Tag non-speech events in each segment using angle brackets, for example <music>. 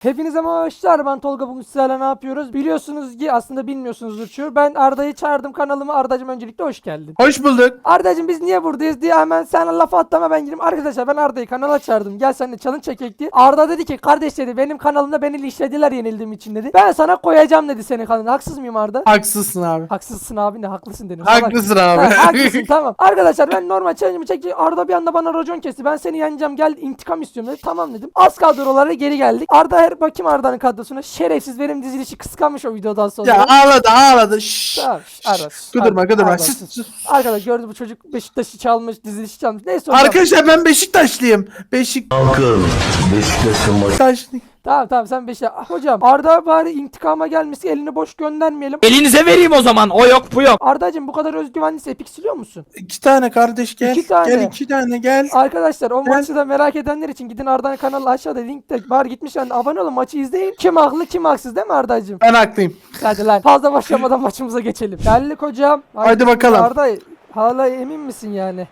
Hepinize merhabalar ben Tolga bugün sizlerle ne yapıyoruz? Biliyorsunuz ki aslında bilmiyorsunuzdur çoğu. Ben Arda'yı çağırdım kanalıma. Arda'cım öncelikle hoş geldin. Hoş bulduk. Arda'cım biz niye buradayız diye hemen sen laf atlama ben gireyim. Arkadaşlar ben Arda'yı kanala çağırdım. Gel seninle challenge çekek diye. Arda dedi ki kardeş dedi benim kanalımda beni linçlediler yenildiğim için dedi. Ben sana koyacağım dedi senin kanalına. Haksız mıyım Arda? Haksızsın abi. Haksızsın abi ne haklısın dedim. Haklısın abi. Ha, haklısın <laughs> tamam. Arkadaşlar ben normal challenge'ımı çekti. Arda bir anda bana racon kesti. Ben seni yeneceğim gel intikam istiyorum dedi. Tamam dedim. Az kadrolara geri geldik. Arda her bakayım Arda'nın kadrosuna. Şerefsiz benim dizilişi kıskanmış o videodan sonra. ya ağladı ağladı. Şşş. Tamam, şş, Arda, şş, Kıdırma kıdırma. Arkadaşlar gördü bu çocuk Beşiktaş'ı çalmış, dizilişi çalmış. Neyse. Arkadaşlar ben Beşiktaşlıyım. Beşik Halkım Beşiktaş'ın maçı Beşiktaşlıyım. Tamam tamam sen Beşiktaş. Ah, Hocam Arda bari intikama gelmesi elini boş göndermeyelim. Elinize vereyim o zaman. O yok bu yok. Arda'cığım bu kadar özgüvenliyse epik siliyor musun? İki tane kardeş gel. İki tane. Gel iki tane gel. Arkadaşlar o Ben- maçı da merak edenler için gidin Arda'nın kanalı aşağıda linkte var gitmiş yani abone olun maçı izleyin. Kim haklı kim haksız değil mi Arda'cığım? Ben haklıyım. Hadi lan fazla başlamadan <laughs> maçımıza geçelim. Geldik hocam. Haydi bakalım. Arda hala emin misin yani?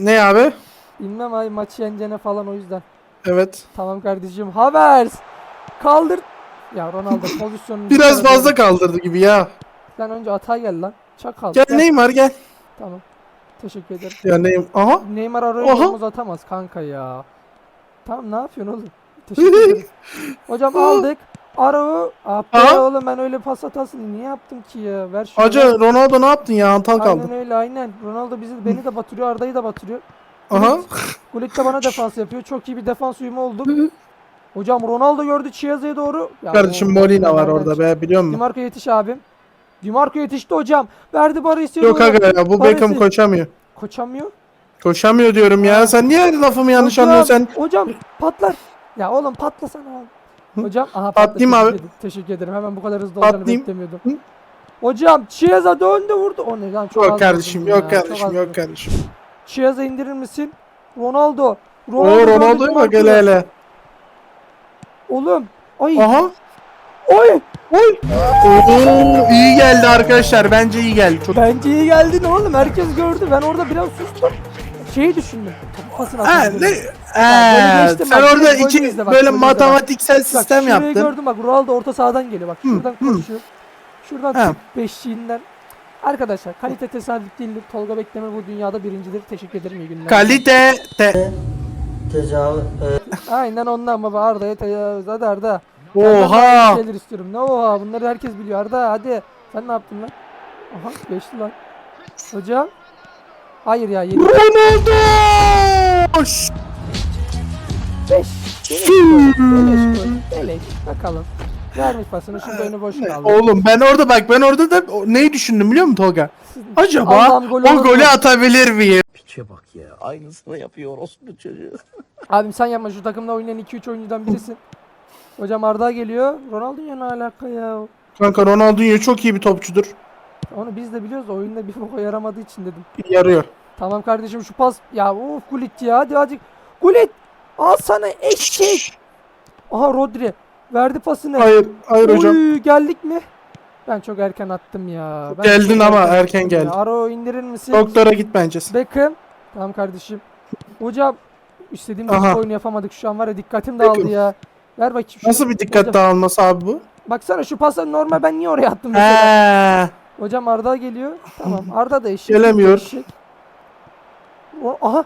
Ne abi? Bilmem ay maçı yeneceğine falan o yüzden. Evet. Tamam kardeşim. Havers. Kaldır. Ya Ronaldo <laughs> pozisyonunu... Biraz fazla kaldırdı gibi ya. Sen önce atağa gel lan. Çakal. Gel Neymar gel. Tamam. Teşekkür ederim. Ya Neymar. Aha. Neymar araya omuz atamaz kanka ya. Tamam ne yapıyorsun oğlum? Teşekkür ederim. <laughs> Hocam aldık. Arao. Ah be oğlum ben öyle pas atasın. Niye yaptım ki ya? Ver şunu. Hacı Ronaldo ne yaptın ya? Antal kaldı. Aynen öyle aynen. Ronaldo bizi beni de batırıyor, Arda'yı da batırıyor. Aha. Gullit de bana defans yapıyor. Çok iyi bir defans uyumu oldu. Hocam Ronaldo gördü Chiesa'ya doğru. Ya Kardeşim Molina var orada be biliyor musun? Dimarco yetiş abim. Dimarco yetişti hocam. Verdi Barış'a Yok aga ya bu Baresi. Beckham koşamıyor. Koşamıyor. Koşamıyor diyorum ya. Sen niye lafımı yanlış hocam, anlıyorsun sen? Hocam patlar. Ya oğlum patlasana. Hı? Hocam aha Patlayayım abi. Teşekkür ederim. Teşekkür ederim. Hemen bu kadar hızlı olacağını beklemiyordum. Hı? Hocam Chiesa döndü vurdu. O ne lan çok Yok kardeşim yok ya, kardeşim yok kardeşim. Chiesa indirir misin? Ronaldo. Oo gördü Ronaldo'ya bak hele hele. Oğlum. Ay. Aha. Oy. Oy. Oo, iyi geldi arkadaşlar. Bence iyi geldi. Çok... Bence iyi geldin oğlum. Herkes gördü. Ben orada biraz sustum. Şeyi düşündüm. Ha, atabilirim. ne? Ee, sen bak, orada iki izle bak, böyle bak. matematiksel Bak, sistem şurayı yaptın. gördüm bak Ronaldo orta sahadan geliyor bak şuradan hı. koşuyor. Şuradan Ha. beşiğinden. Arkadaşlar kalite tesadüf değildir. Tolga Bekleme bu dünyada birincidir. Teşekkür ederim iyi günler. Kalite te. tecavüz Aynen ondan baba Arda'ya tecavüz hadi Arda. Oha. Şeyler istiyorum. Ne oha bunları herkes biliyor Arda hadi. Sen ne yaptın lan? Aha geçti lan. Hocam. Hayır ya 7 Ronaldo. 5. Beleş gol. Beleş gol. Beleş. Bakalım. Vermiş pasını şurada önü boş kaldı. Oğlum ben orada bak ben orada da o- neyi düşündüm biliyor musun Tolga? Acaba Allah'ım gol olur o mu? golü atabilir miyim? piçe bak ya. Aynısını yapıyor orospu çocuğu. <laughs> Abim sen yapma şu takımda oynayan 2-3 oyuncudan birisin. Hocam Arda geliyor. Ronaldinho ne alaka ya? Kanka Ronaldinho çok iyi bir topçudur. Onu biz de biliyoruz da oyunda bir boka yaramadığı için dedim. Yarıyor. Tamam kardeşim şu pas. Ya of Gullit ya hadi hadi. Gullit al sana eşek. Aha Rodri. Verdi pasını. Hayır, hayır Oy, hocam. geldik mi? Ben çok erken attım ya. Ben Geldin çok ama erken attım geldin. ya. Aro indirir misin? Doktora git bence. Beckham. Tamam kardeşim. Hocam istediğim Aha. bir oyunu yapamadık şu an var ya dikkatim Beckham. dağıldı ya. Ver bakayım. şu- Nasıl bir dikkat Hocam, dağılması abi bu? Baksana şu pası normal ben niye oraya attım mesela? Eee. Hocam Arda geliyor. Tamam Arda da eşek. Gelemiyor. eşek. O, aha.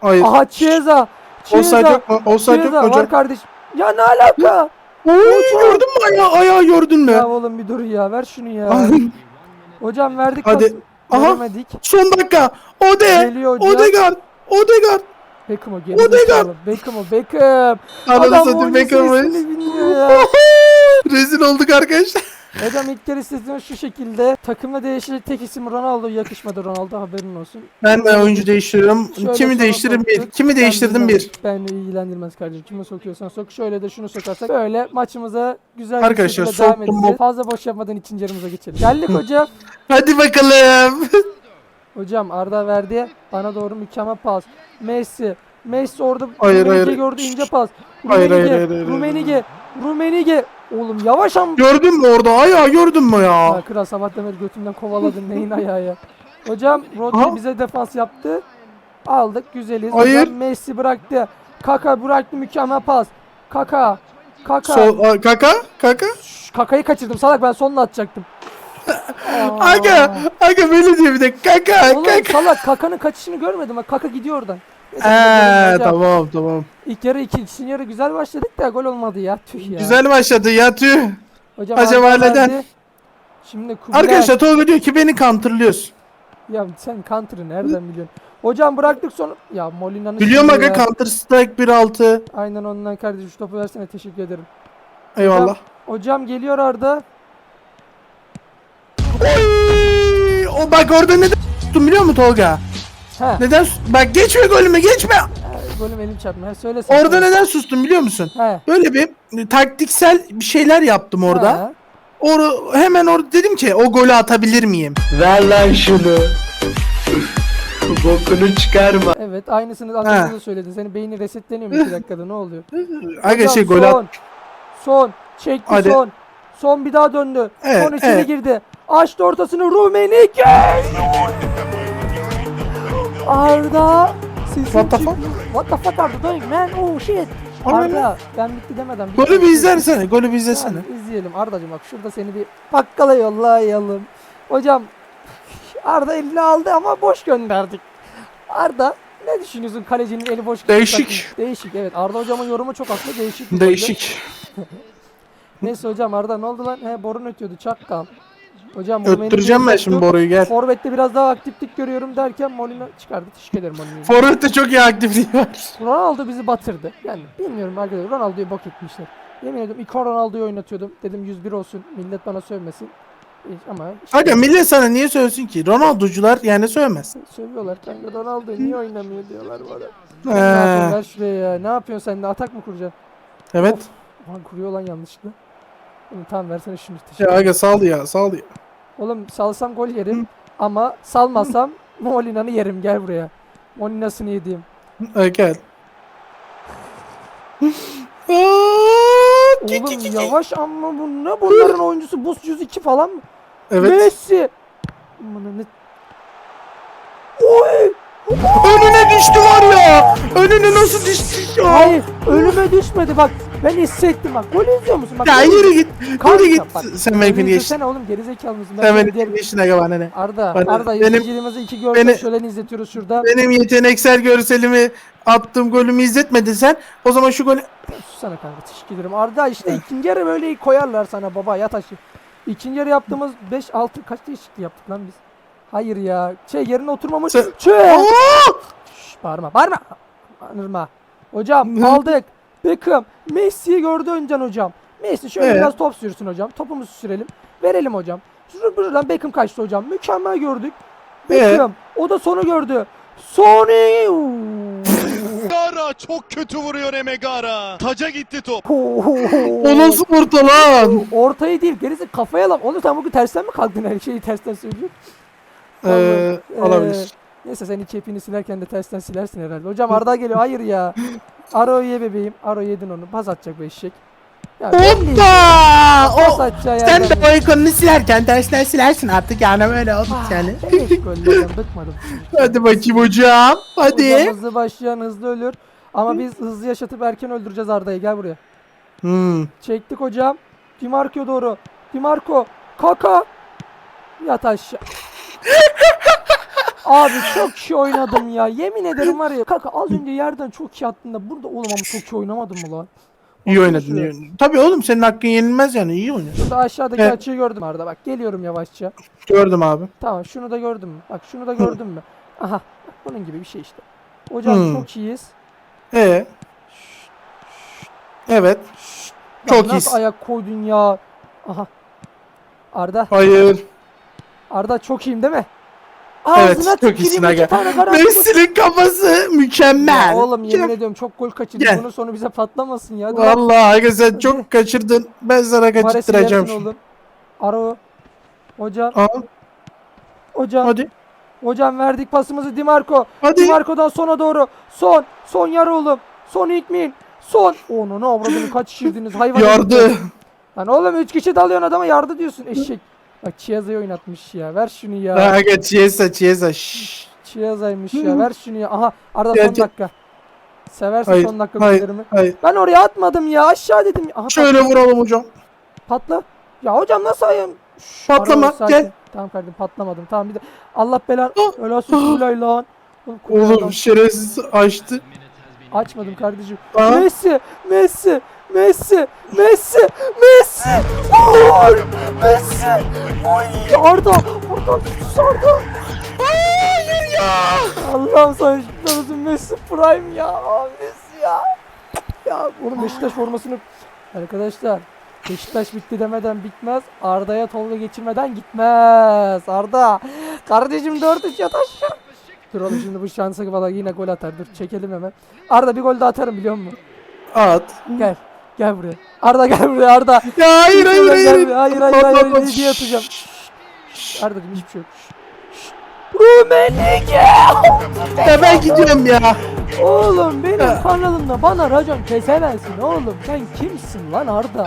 Hayır. Aha Chiesa. Chiesa. yok mu? Offside yok Chiesa mu var hocam? kardeşim. Ya ne alaka? Oy gördün mü ayağı? Ayağı gördün mü? Ya oğlum bir dur ya ver şunu ya. Hocam verdik Hadi. pası. Aha. Veremedik. Son dakika. Ode. Geliyor hocam. Odegaard. Odegaard. Beckham o Odegaard. gerizekalı. Beckham o Beckham. Ananı Adam satayım Beckham'ı. bilmiyor ya. Rezil olduk arkadaşlar. Hocam ilk kere istediğim şu şekilde. Takımda değişecek tek isim Ronaldo yakışmadı Ronaldo haberin olsun. Ben de oyuncu değiştiriyorum. Şöyle Kimi sola değiştiririm bir. Kimi Ben değiştirdim bir. Beni ilgilendirmez kardeşim. Kime sokuyorsan sok. Şöyle de şunu sokarsak. Böyle maçımıza güzel bir Arkadaşlar, şekilde devam soktum edeceğiz. Fazla boş yapmadan ikinci yarımıza geçelim. Geldik hocam. <laughs> Hadi bakalım. Hocam Arda verdi. Bana doğru mükemmel pas. Messi. Messi orada Hayır, Rumenige hayır. gördü ince pas. Hayır, hayır, Rumenige, hayır, hayır, hayır. Rumenige. Rumenige. Oğlum yavaş ama. gördün mü orada? Ayağı gördün mü ya? Ya kral sabah demedi götümden kovaladın neyin ayağı ya. Hocam Rodri Aha. bize defans yaptı. Aldık güzeliz. Hayır. Hocam Messi bıraktı. Kaka bıraktı mükemmel pas. Kaka. Kaka. Sol, a, kaka kaka. Şş, kakayı kaçırdım salak ben sonuna atacaktım. <laughs> Aa. Aga aga böyle diyor bir de kaka Oğlum kaka. salak kakanın kaçışını görmedim. Bak kaka gidiyor oradan. Neyse, Eee hocam, tamam tamam. İlk yarı iki, ikinci yarı güzel başladık da gol olmadı ya. Tüh ya. Güzel başladı ya tüh. Hocam Acaba Arda neden? verdi. Şimdi Kubilay. Arkadaşlar Tolga diyor ki beni counterlıyorsun. Ya sen counter'ı nereden biliyorsun? Hocam bıraktık sonra. Ya Molina'nın Biliyorum şimdi aga ya. Counter Strike 1.6. Aynen ondan kardeşim şu topu versene teşekkür ederim. Eyvallah. Hocam geliyor Arda. Oy! O bak orada neden tuttum biliyor musun Tolga? He. Neden bak geçme golümü geçme. Golüm elim çarpma. He söyle sen. Orada neden sustum biliyor musun? He. Böyle bir e, taktiksel bir şeyler yaptım orada. He. Oru hemen orada dedim ki o golü atabilir miyim? Ver lan şunu. Bokunu çıkarma. Evet aynısını az He. önce de söyledin. Senin beyni resetleniyor mu 2 dakikada ne oluyor? Aga şey gol son, at. Son. Çekti Hadi. son. Son bir daha döndü. Evet, son içeri evet. girdi. Açtı ortasını Rumenike. Arda. What the çıkmıyor. What the fuck are you doing man? Oh shit. Arda. Ben bitti demeden. Golü bir izlersene. Golü bir izlesene. Hadi izleyelim Arda'cığım bak şurada seni bir bakkala yollayalım. Hocam <laughs> Arda elini aldı ama boş gönderdik. Arda ne düşünüyorsun kalecinin eli boş Değişik. göndermek? Değişik evet. Arda hocamın yorumu çok haklı değişik. bir. Değişik. <laughs> Neyse hocam Arda ne oldu lan? He borun ötüyordu çakkal. Hocam Öttüreceğim ben şimdi Boru'yu gel. Forvet'te biraz daha aktiflik görüyorum derken Molina çıkardı. Teşekkür ederim Molina'ya. Forvet'te çok iyi aktifliği var. Ronaldo bizi batırdı. Yani bilmiyorum arkadaşlar Ronaldo'yu bok etmişler. Yemin ediyorum ilk Ronaldo'yu oynatıyordum. Dedim 101 olsun millet bana sövmesin. Ama işte Aga millet sana niye söylesin ki? Ronaldo'cular yani söylemez. sövüyorlar. Kanka Ronaldo niye oynamıyor diyorlar bana. Ne yapıyorsun Ee, ver şuraya ya. Ne yapıyorsun sen de atak mı kuracaksın? evet. Aman kuruyor lan yanlışlıkla. Oğlum, tamam versene şunu. Ya Teşekkür ederim. aga sal ya sal ya. Oğlum salsam gol yerim. Ama salmasam Molina'nı yerim gel buraya. Molina'sını yediğim. Gel. Oğlum yavaş ama bu ne bunların oyuncusu buz 102 falan mı? Evet. Messi. Aman ne? Oy! Önüne düştü var ya. Önüne nasıl düştü ya? Hayır önüme düşmedi bak. Ben hissettim bak. Gol izliyor musun? Bak, Ya gol yürü git. Kanka, Yürü git. bak, Sen beni geç. İzlesene oğlum gerizekalı mısın? Ben Sen böyle beni diğer- geçtin aga bana ne? Arda, Bana- Arda benim- izleyicilerimize iki görsel beni- şöleni izletiyoruz şurada. Benim yeteneksel görselimi attığım golümü izletmedin sen. O zaman şu golü... Susana kanka teşekkür ederim. Arda işte ikinci yarı böyle koyarlar sana baba yat aşağı. İkinci yarı yaptığımız 5 6 kaç değişiklik yaptık lan biz? Hayır ya. Şey yerine oturmamış. Sen- Çö! Aa! Şş, bağırma bağırma. Bağırma. Hocam aldık. Beckham. Messi'yi gördü öncen hocam. Messi şöyle Evet. biraz top sürsün hocam. Topumuzu sürelim. Verelim hocam. Şurada buradan Beckham kaçtı hocam. Mükemmel gördük. Evet. Beckham. O da sonu gördü. Sony. Megara çok kötü vuruyor Emegara. Taca gitti top. O nasıl orta lan? Ortayı değil gerisi kafaya lan. Onu sen bugün tersten mi kalktın her şeyi tersten söylüyorsun? Ee, olabilir. ee, neyse sen iki hepini silerken de tersten silersin herhalde. Hocam Arda geliyor. Hayır ya. Aro ye bebeğim. Aro yedin onu. Pas atacak bu eşek. Ya belli. Hoppa! Pas O, atacağı sen yerden de o ikonunu silerken tersten silersin artık yani böyle oldu Ah, yani. Gollerden bıkmadım. Hadi bakayım hocam. Hocam Hadi. hızlı başlayan hızlı ölür. Ama biz hızlı yaşatıp erken öldüreceğiz Arda'yı. Gel buraya. Hmm. Çektik hocam. Dimarco doğru. Dimarco. Kaka. Yat aşağı. <laughs> Abi çok iyi oynadım ya. Yemin ederim var ya. Kaka az önce yerden çok iyi attın da burada oğlum ama çok iyi oynamadın mı lan? İyi oynadın. iyi oynadın. Tabii oğlum senin hakkın yenilmez yani iyi oynadın. Şurada aşağıdaki Evet. açıyı gördüm Arda. Bak geliyorum yavaşça. Gördüm abi. Tamam şunu da gördün mü? Bak şunu da gördün mü? Aha. Bak bunun gibi bir şey işte. Hocam Hmm. çok iyiyiz. Ee. Evet. Lan Çok nasıl ayak koydun ya? Aha. Arda. Hayır. Arda çok iyiyim değil mi? Evet, Ağzına çok tüküreyim, iyisin iki tane Messi'nin kafası mükemmel. Ya oğlum yemin ediyorum çok gol kaçırdık. Gel. Bunun sonu bize patlamasın ya. Vallahi aga sen çok kaçırdın. Ben sana Mares'i kaçırtıracağım. yersin oğlum. Aro. Hocam. Aa, Hocam. hadi. Hocam verdik pasımızı Dimarco. Hadi. Dimarco'dan sona doğru. Son. Son yarı oğlum. Son ilk min. Son. Onu ne avradını kaç <laughs> şişirdiniz hayvan. Yardı. Lan oğlum 3 kişi dalıyorsun adama yardı diyorsun eşek. Bak Chiaza'yı oynatmış ya. Ver şunu ya. Aga Chiesa Chiesa. Şşş. Chiaza'ymış ya. Ver şunu ya. Aha Arda son dakika. Seversin Hayır, son dakika hayır, gollerimi. hayır. Ben oraya atmadım ya aşağı dedim. Aha, Şöyle vuralım hocam. Patla. Ya hocam nasıl ayım? Şşş, Patlama, sakin. gel. Tamam kardeşim patlamadım. Tamam bir de Allah belanı. Ah, Öyle olsun kulay lan. Oğlum, kulay lan. Oğlum şerefsiz açtı. Açmadım kardeşim. Aa. Messi, Messi, Messi, Messi, Messi. Gol! Messi. Oy! Arda, Arda sus Arda. Hayır ya. Allah'ım sana şükürler olsun Messi Prime ya. Aa, Messi ya. Ya oğlum Beşiktaş formasını arkadaşlar Beşiktaş bitti demeden bitmez. Arda'ya Tolga geçirmeden gitmez. Arda. Kardeşim 4-3 yat aşağı. Dur oğlum şimdi bu şansa valla yine gol atar. Dur çekelim hemen. Arda bir gol daha atarım biliyor musun? At. Gel. Gel buraya. Arda gel buraya Arda. Ya hayır hayır Gel hayır. buraya. Hayır hayır hayır. hayır. Hediye atacağım. Arda dedim hiçbir şey yok. Rumenige. Ya ben gidiyorum ya. Oğlum benim kanalımda bana racon kesemezsin oğlum. Sen kimsin lan Arda?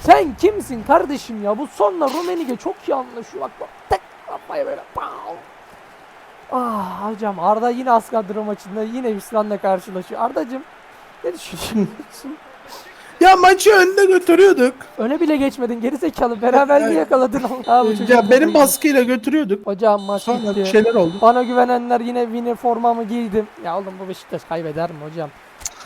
Sen kimsin kardeşim ya? Bu sonla Rumenige çok iyi anlaşıyor. Bak bak. Tek kafaya böyle. Pow. Ah hocam Arda yine az kadro maçında yine Hüsran'la karşılaşıyor. Ardacım ne düşünüyorsun? Ya maçı önde götürüyorduk. Öne bile geçmedin geri zekalı beraberliği yakaladın. Ha, bu çocuk Ya çok benim iyi. baskıyla götürüyorduk. Hocam maç Sonra bir bitti. şeyler oldu. Bana güvenenler yine winner formamı giydim. Ya oğlum bu Beşiktaş kaybeder mi hocam?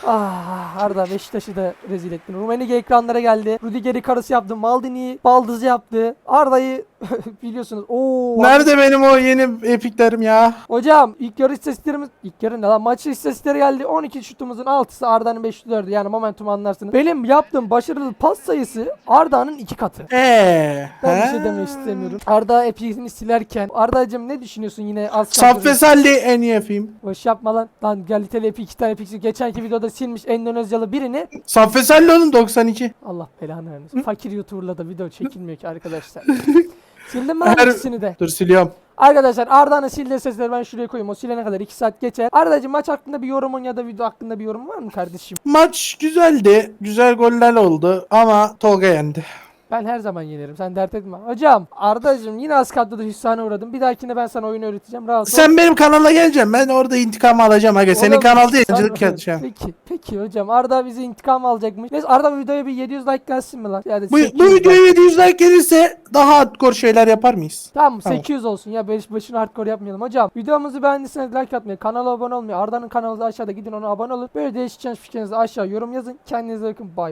Ah Arda Beşiktaş'ı da rezil ettin. Rumenige ekranlara geldi. Rudiger'i karısı yaptı. Maldini'yi baldızı yaptı. Arda'yı <laughs> biliyorsunuz. Oo. Nerede benim o yeni epiklerim ya? Hocam ilk yarı istatistiklerimiz ilk yarı ne lan maçı istatistikleri geldi. 12 şutumuzun 6'sı Arda'nın 5'ü 4'ü yani momentum anlarsınız. Benim yaptığım başarılı pas sayısı Arda'nın 2 katı. Eee. Ben bir şey demek istemiyorum. Arda epini silerken Arda'cım ne düşünüyorsun yine az Saffet Salli en iyi film. Boş yapma lan. Lan kaliteli epi iki tane piksel. Geçenki videoda silmiş Endonezyalı birini. Saffet Salli onun 92. Allah belanı vermesin. Fakir YouTuber'la da video çekilmiyor ki arkadaşlar. <laughs> Sildim mi lan Her- ikisini de? Dur siliyorum. Arkadaşlar Arda'nın sildiği sesleri ben şuraya koyayım. O silene kadar 2 saat geçer. Arda'cığım maç hakkında bir yorumun ya da video hakkında bir yorum var mı kardeşim? Maç güzeldi. Güzel goller oldu ama Tolga yendi. Ben her zaman yenerim. Sen dert etme. Hocam Arda'cığım yine az kadroda hüsrana uğradım. Bir dahakine ben sana oyunu öğreteceğim. Rahat ol. Sen benim kanala geleceksin. Ben orada intikamı alacağım aga. Senin Oğlum, kanalda yayıncılık yapacağım. Peki, peki hocam. Arda bizi intikam alacakmış. Neyse Arda bu videoya bir 700 like gelsin mi lan? Yani Bu, 800 bu like. videoya 700 like gelirse daha hardcore şeyler yapar mıyız? Tamam Tamam. 800 olsun ya beş başını hardcore yapmayalım hocam. Videomuzu beğendiyseniz like atmayı, kanala abone olmayı, Arda'nın kanalı da aşağıda gidin ona abone olun. Böyle değişik fikrinizi aşağı yorum yazın. Kendinize bakın bay bay.